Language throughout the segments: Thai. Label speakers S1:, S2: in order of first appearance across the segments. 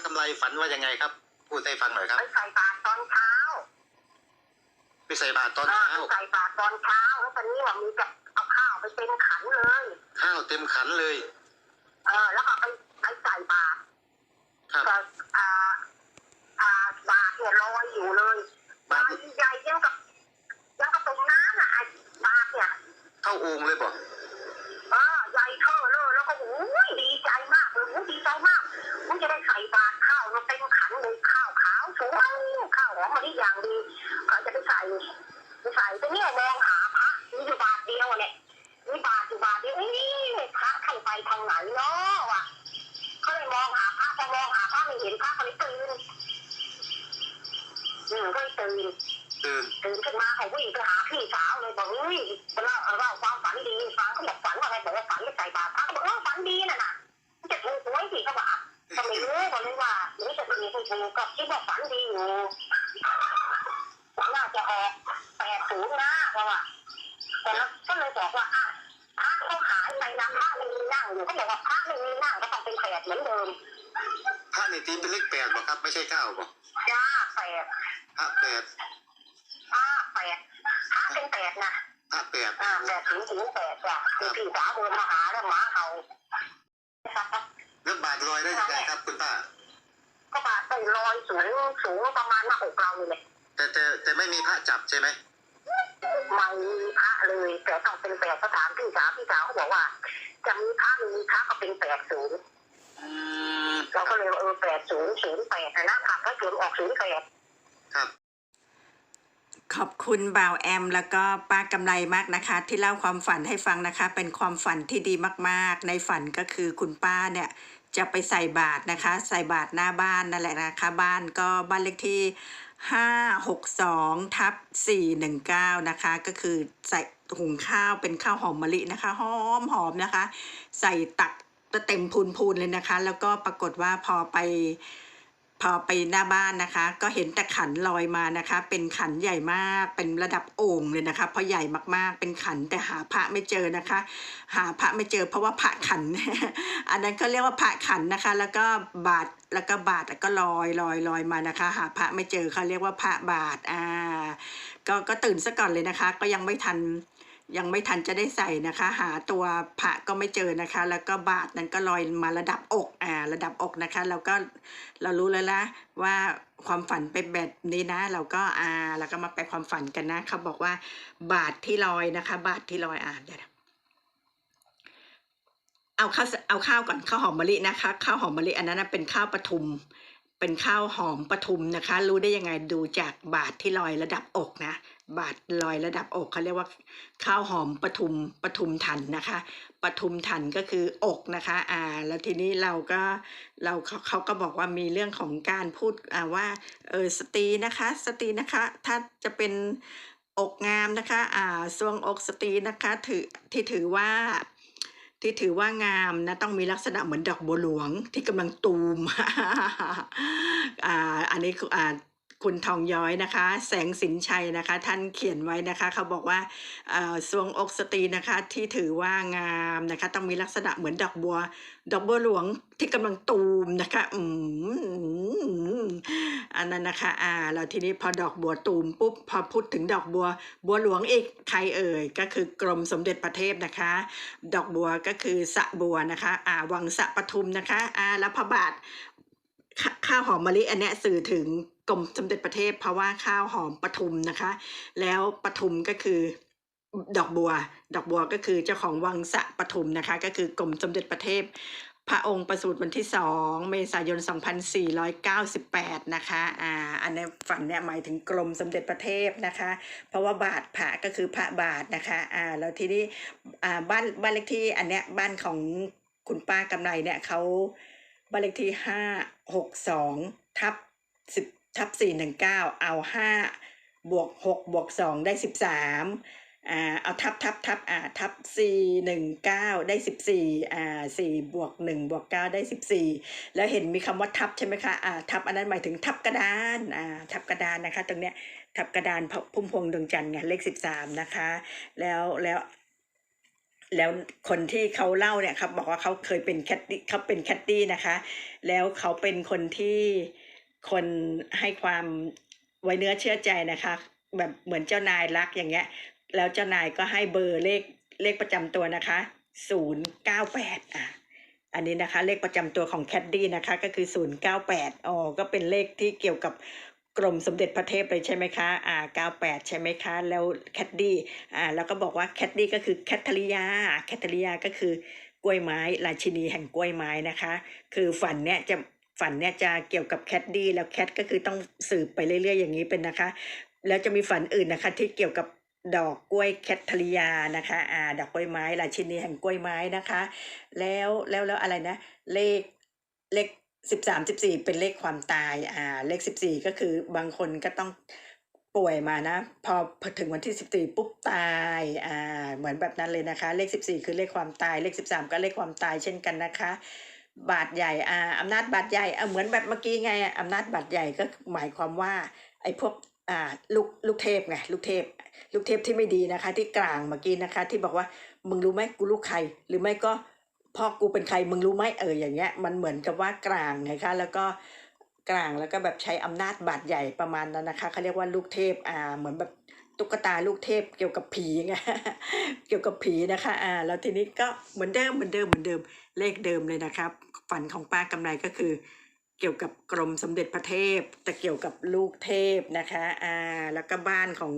S1: ากำไรฝันว่ายังไงครับ พูดให้ฟังหน่อยครับ
S2: ไปใส่บาตรตอนเช้า
S1: ไปใส่บาตรตอน
S2: เออ
S1: เช้า
S2: ไปใส่บาตรตอนเช้าแล้วตอนนี้ว่ามีกับเอาข้าวไปเต็มขันเลย
S1: ข้าวเต็มขันเลย
S2: เออแล้วก็ไปไปใส่บาตร
S1: ครับ
S2: ก็อ่าอ่าบาตรเนี่ยลอยอยู่เลย
S1: บาตร
S2: ใหญ่ยังกับยังกับตรงน้ำอะไอ้บาตรเนี่ย
S1: เข้าโองค์เลยบอก
S2: เออใหญ่เท่าเลยแล้วก็โอ้ยดีใจมากเลยโอ้ยดีใจมากมึงจะได้ใส่บาตรข้าวมาเต็มขันเลยข้าวขาวสวยข้าวหอมมะลิอย่างดีก็จะไปใส่ไปใส่แต่เนี่ยมองหาพระมีอยู่บาทเดียวอะเนี่ยมีบาทอยู่บาทเดียวเอ้ยพระท่านไปทางไหนเนาะวะเขาเลยมองหาพระพอมองหาพระไม่เห็นพระก็เลยตื่นอืมก็เลยตื่น
S1: ตื่น
S2: ตื่นขึ้นมาเขาวิ่งไปหา พี่สาวเลยบอกเฮ้ยเล่าเล่าความฝันดีฟังเขาบอกฝันว่าอะไรบอกว่าฝันไม่ใส่บาตรพระเขาบอกเออฝันดีน่ะนะมันจะถูกหวยสิเขาบอกอะก็ไม่รู้บอกเลยว่าหรือจะถูกไม่ถูกก็คิดว่าฝันดีอยู่น่าจะออกแปดศูนย์นะเพราะว่าแต่แล้วก็เลยบอกว่าอะพระเขาหายไปนะพระไม่มีนั่งอยู่เขาบอกว่าพระไม่มีนั่งก็ต้องเป็นแปดเหมือนเดิม
S1: พระนี่ตีเป็นเลขแปดบอกครับ ไม่ใช่เก้าบอก
S2: จ้าแปด
S1: พระแปด
S2: พระแปดพระ เป็นแปดนะ
S1: พระแปด
S2: อ่าแปดถึงถึงแปดจ้ะคือพี่สาวเดินมาหาแล้วหมาเห่า
S1: แล้วบาทลอยได้ยังไงครับคุณป้า
S2: ก็บาดไปลอยสูงสูงประมาณหน้าอกเราเลย
S1: แต่แต่แต่ไม่มีพระจับใช่ไหม
S2: ไม่มีพระเลยแต่ต้องเป็นแปดก็ถามพี่สาวพี่สาวเขาบอกว่า จะมีพระหรือมีพระก็เป็นแปดศูนย์
S1: อืม
S2: เราก็เลยว่าเออแปดศูนย์ศูนย์แปดนะผักก็เกือบออกศูนย์แปด
S1: ครับ
S3: ขอบคุณบ่าวแอม แล้วก็ป้ากำไรมากนะคะ ที่เล่าความฝันให้ฟังนะคะ เป็นความฝันที่ดีมากๆ ในฝันก็คือคุณป้าเนี่ยจะไปใส่บาตรนะคะ ใส่บาตรหน้าบ้านนั่นแหละนะคะ บ้านก็บ้านเลขที่562ทับ419นะคะ ก็คือใส่หุงข้าวเป็นข้าวหอมมะลินะคะหอมหอมนะคะ ใส่ตักเต็มพูนพูนๆเลยนะคะ แล้วก็ปรากฏว่าพอไป พอไปหน้าบ้านนะคะ ก็เห็นแต่ขันลอยมานะคะ เป็นขันใหญ่มากเป็นระดับโอ่งเลยนะคะ เพราะใหญ่มากๆเป็นขันแต่หาพระไม่เจอนะคะ หาพระไม่เจอเพราะว่าพระขัน อันนั้นก็เรียกว่าพระขันนะคะ แล้วก็บาทแล้วก็บาทแล้วก็ลอยลอยลอยมานะคะ หาพระไม่เจอเขาเรียกว่าพระบาทอ่าก็ก็ตื่นซะก่อนเลยนะคะ ก็ยังไม่ทัน ยังไม่ทันจะได้ใส่นะคะ หาตัวพระก็ไม่เจอนะคะ แล้วก็บาทนั้นก็ลอยมาระดับอกอ่าระดับอกนะคะแล้วก็เรารู้แล้วละว่าความฝันเป็นแบบนี้นะ เราก็อ่าเราก็มาไปความฝันกันนะเขาบอกว่า บาทที่ลอยนะคะ บาทที่ลอยอ่าเดี๋ยวนเอาข้าวเอาข้าวก่อนข้าวหอมมะลินะคะข้าวหอมมะลิอันนั้นเป็นข้าวปทุม เป็นข้าวหอมปทุมนะคะ รู้ได้ยังไงดูจากบาทที่ลอยระดับอกนะ บาทลอยระดับอกเขาเรียกว่าข้าวหอมปทุมปทุมถันนะคะปทุมถันก็คืออกนะคะอ่าแล้วทีนี้เราก็เราเขาเขาก็บอกว่ามีเรื่องของการพูดอ่าว่าเออสตรีนะคะสตรีนะคะถ้าจะเป็นอกงามนะคะอ่าทรวงอกสตรีนะคะถือที่ถือว่าที่ถือว่างามนะต้องมีลักษณะเหมือนดอกบัวหลวงที่กำลังตูม อ่าอันนี้อ่า คุณทองย้อยนะคะ แสงสินชัยนะคะ ท่านเขียนไว้นะคะ เขาบอกว่าเอ่อทรวงอกสตรีนะคะที่ถือว่างามนะคะ ต้องมีลักษณะเหมือนดอกบัว ดอกบัวหลวงที่กำลังตูมนะคะอืมอันนั้นนะคะอ่าแล้วทีนี้พอดอกบัวตูมปุ๊บพอพูดถึงดอกบัว บัวหลวงอีกใครเอ่ยก็คือกรมสมเด็จพระเทพนะคะ ดอกบัวก็คือสะบัวนะคะ อ่าวังสะปทุมนะคะอ่าแล้วพระบาท ข้าวหอมมะลิอันเนี้ยสื่อถึงกรมสมเด็จพระเทพเพราะว่าข้าวหอมปทุมนะคะ แล้วปทุมก็คือดอกบัว ดอกบัวก็คือเจ้าของวังสะปทุมนะคะ ก็คือกรมสมเด็จพระเทพพระองค์ประสูติวันที่ 2 เมษายน 2498 นะคะ อ่า อันนี้ฝันเนี่ยหมายถึงกรมสมเด็จพระเทพนะคะ เพราะว่าบาทพระก็คือพระบาทนะคะ อ่า แล้วทีนี้ อ่า บ้าน บ้านเลขที่ อันเนี้ย บ้านของคุณป้ากำไรเนี่ยเขา บ้านเลขที่562ทับ10ทับ419เก้าเอา5บวก6บวก2ได้13อ่าเอาทับทับทับอ่าทับ419ได้14อ่า4บวก1บวก9ได้14แล้วเห็นมีคำว่าทับใช่ไหมคะอ่าทับอันนั้นหมายถึงทับกระดานอ่าทับกระดานนะคะ ตรงเนี้ยทับกระดานพุ่มพวงดวงจันทร์ไงเลข13นะคะ แล้วแล้ว แล้วคนที่เขาเล่าเนี่ยครับบอกว่าเขาเคยเป็นแคทตี้เขาเป็นแคทตี้นะคะ แล้วเขาเป็นคนที่คนให้ความไว้เนื้อเชื่อใจนะคะ แบบเหมือนเจ้านายรักอย่างเงี้ย แล้วเจ้านายก็ให้เบอร์เลขเลขประจำตัวนะคะศูนย์เก้าแปดอะอันนี้นะคะเลขประจำตัวของแคดดี้นะคะก็คือศูนย์เก้าแปดอ๋อก็เป็นเลขที่เกี่ยวกับ กรมสมเด็จพระเทพเลยใช่ไหมคะ อ่าเก้าแปดใช่ไหมคะ แล้วแคดดี้ อ่า แล้วก็บอกว่าแคดดี้ก็คือแคทเธอรียา แคทเธอรียาก็คือกล้วยไม้ ราชินีแห่งกล้วยไม้นะคะ คือฝันเนี่ยจะฝันเนี่ยจะเกี่ยวกับแคดดี้แล้วแคทก็คือต้องสืบไปเรื่อยๆอย่างนี้เป็นนะคะ แล้วจะมีฝันอื่นนะคะที่เกี่ยวกับดอกกล้วยแคทเธอรียานะคะ อ่า ดอกกล้วยไม้ราชินีแห่งกล้วยไม้นะคะ แล้วแล้วแล้วอะไรนะ เลขเลข สิบสามสิบสี่เป็นเลขความตาย อ่า เลขสิบสี่ก็คือบางคนก็ต้องป่วยมานะ พอพถึงวันที่สิบสี่ปุ๊บตาย อ่า เหมือนแบบนั้นเลยนะคะ เลขสิบสี่คือเลขความตาย เลขสิบสามก็เลขความตายเช่นกันนะคะ บาทใหญ่ อ่าอำนาจบาทใหญ่อ่าเหมือนแบบเมื่อกี้ไงอำนาจบาทใหญ่ก็หมายความว่า ไอ้พวก อ่า ลูก ลูกเทพไง ลูกเทพ ลูกเทพที่ไม่ดีนะคะ ที่กลางเมื่อกี้นะคะ ที่บอกว่า มึงรู้ไหมกูลูกใคร หรือไม่ก็ พ่อกูเป็นใครมึงรู้ไหมเอออย่างเงี้ยมันเหมือนกับว่ากลางไงคะแล้วก็กลางแล้วก็แบบใช้อำนาจบาดใหญ่ประมาณนั้นนะคะเขาเรียกว่าลูกเทพอ่าเหมือนแบบตุ๊กตาลูกเทพเกี่ยวกับผีไงเกี่ยวกับผีนะคะอ่าแล้วทีนี้ก็เหมือนเดิมเหมือนเดิมเหมือนเดิมเลขเดิมเลยนะครับฝันของป้ากำไรก็คือ เกี่ยวกับกรมสมเด็จพระเทพแต่เกี่ยวกับลูกเทพนะคะอ่าแล้วก็บ้านของ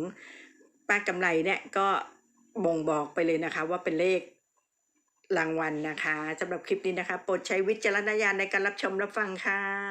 S3: ป้ากำไรเนี่ยก็บ่งบอกไปเลยนะคะว่าเป็นเลข รางวัลนะคะสำหรับคลิปนี้นะคะโปรดใช้วิจารณญาณในการรับชมรับฟังค่ะ